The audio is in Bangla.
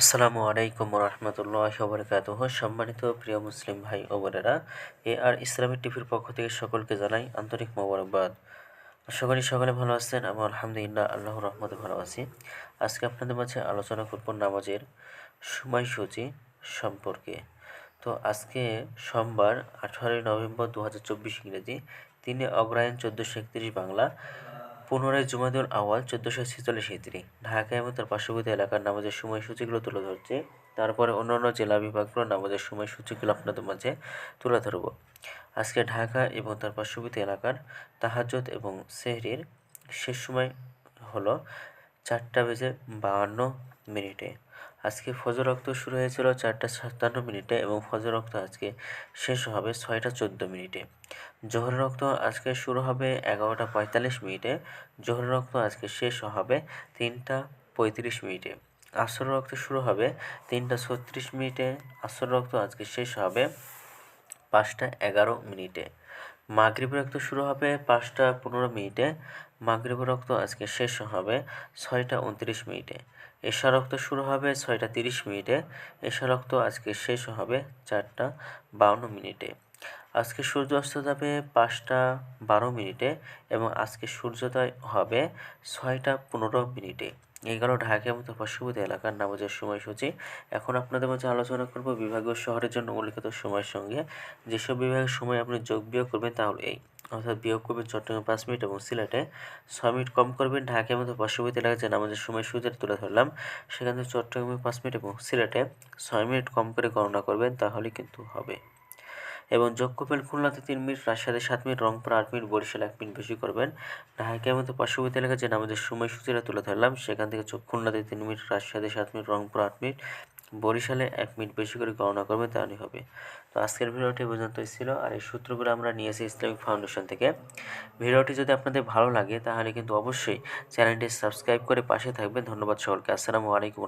আসসালামু আলাইকুম রহমতুল্লাহ বরকাত সম্মানিত প্রিয় মুসলিম ভাই ও বোনেরা, এ আর ইসলামিক টিভির পক্ষ থেকে সকলকে জানাই আন্তরিক মোবারকবাদ। করি সকলে ভালো আছেন আমি আলহামদুলিল্লাহ আল্লাহ রহমতে ভালো আছি। আজকে আপনাদের মাঝে আলোচনা করব নামাজের সময়সূচি সম্পর্কে। তো আজকে সোমবার, আঠারোই নভেম্বর দু হাজার চব্বিশ ইংরেজি, তিনে অগ্রায়ণ চোদ্দোশো একত্রিশ বাংলা। পুনরায় জুমাদুল আওয়াল চোদ্দোশো ছেচল্লিশ হিজড়ি। ঢাকা এবং তার পার্শ্ববর্তী এলাকার নামাজের সময়সূচিগুলো তুলে ধরছে। তারপরে অন্যান্য জেলা বিভাগগুলো নামাজের সময়সূচিগুলো আপনাদের মাঝে তুলে ধরব। আজকে ঢাকা এবং তার পার্শ্ববর্তী এলাকার তাহাজত এবং সেহরির শেষ সময় হলো চারটা বেজে বাহান্ন মিনিটে। আজকে ফজর রক্ত শুরু হয়েছিল চারটা সাতান্ন মিনিটে এবং ফজর রক্ত আজকে শেষ হবে ছয়টা চোদ্দ মিনিটে। জোহর রক্ত আজকে শুরু হবে এগারোটা পঁয়তাল্লিশ মিনিটে। জোহর রক্ত আজকে শেষ হবে তিনটা পঁয়ত্রিশ মিনিটে। আসর রক্ত শুরু হবে তিনটা ছত্রিশ মিনিটে। আসর রক্ত আজকে শেষ হবে পাঁচটা এগারো মিনিটে। মাগরিব রক্ত শুরু হবে পাঁচটা পনেরো মিনিটে। মাগরিব রক্ত আজকে শেষ হবে ছয়টা উনত্রিশ মিনিটে। এশা রক্ত শুরু হবে ছয়টা তিরিশ মিনিটে। এশা রক্ত আজকে শেষ হবে চারটা বাউন্ন মিনিটে। আজকে সূর্য অস্ত যাবে পাঁচটা বারো মিনিটে এবং আজকে সূর্যোদয় হবে ছয়টা পনেরো মিনিটে। এই গেল ঢাকা মতো পার্শ্ববর্তী এলাকার নামাজের সময়সূচি। এখন আপনাদের মাঝে আলোচনা করব বিভাগীয় শহরের জন্য উল্লিখিত সময়ের সঙ্গে। যেসব বিভাগের সময় আপনি যোগ বিয়োগ করবেন তাহলে এই। অর্থাৎ বিয়োগ করবেন চট্টগ্রামে পাঁচ মিনিট এবং সিলেটে ছয় মিনিট কম করবেন। ঢাকার মতো পার্শ্ববর্তী এলাকায় যে নামাজের সময়সূচি তুলে ধরলাম, সেখান চট্টগ্রামে পাঁচ মিনিট এবং সিলেটে ছয় মিনিট কম করে গণনা করবেন তাহলে কিন্তু হবে। এবং করবেন খুলনাতে তিন মিনিট, রাজশাহীতে সাত মিনিট, রংপুর আট মিনিট, বরিশাল এক মিনিট বেশি করবেন। ঢাকার মতো পার্শ্ববর্তী এলাকা যে আমাদের সময়সূচিটা তুলে ধরলাম, সেখান থেকে খুলনাতে তিন মিনিট, রাজশাহীতে সাত মিনিট, রংপুর আট মিনিট, বরিশালে এক মিনিট বেশি করে গণনা করবেন তাহলেই হবে। তো আজকের ভিডিওটি পর্যন্তই ছিল, আর এই সূত্রগুলো আমরা নিয়েছি ইসলামিক ফাউন্ডেশন থেকে। ভিডিওটি যদি আপনাদের ভালো লাগে, তাহলে কিন্তু অবশ্যই চ্যানেলটি সাবস্ক্রাইব করে পাশে থাকবেন। ধন্যবাদ সকলকে। আসসালামু আলাইকুম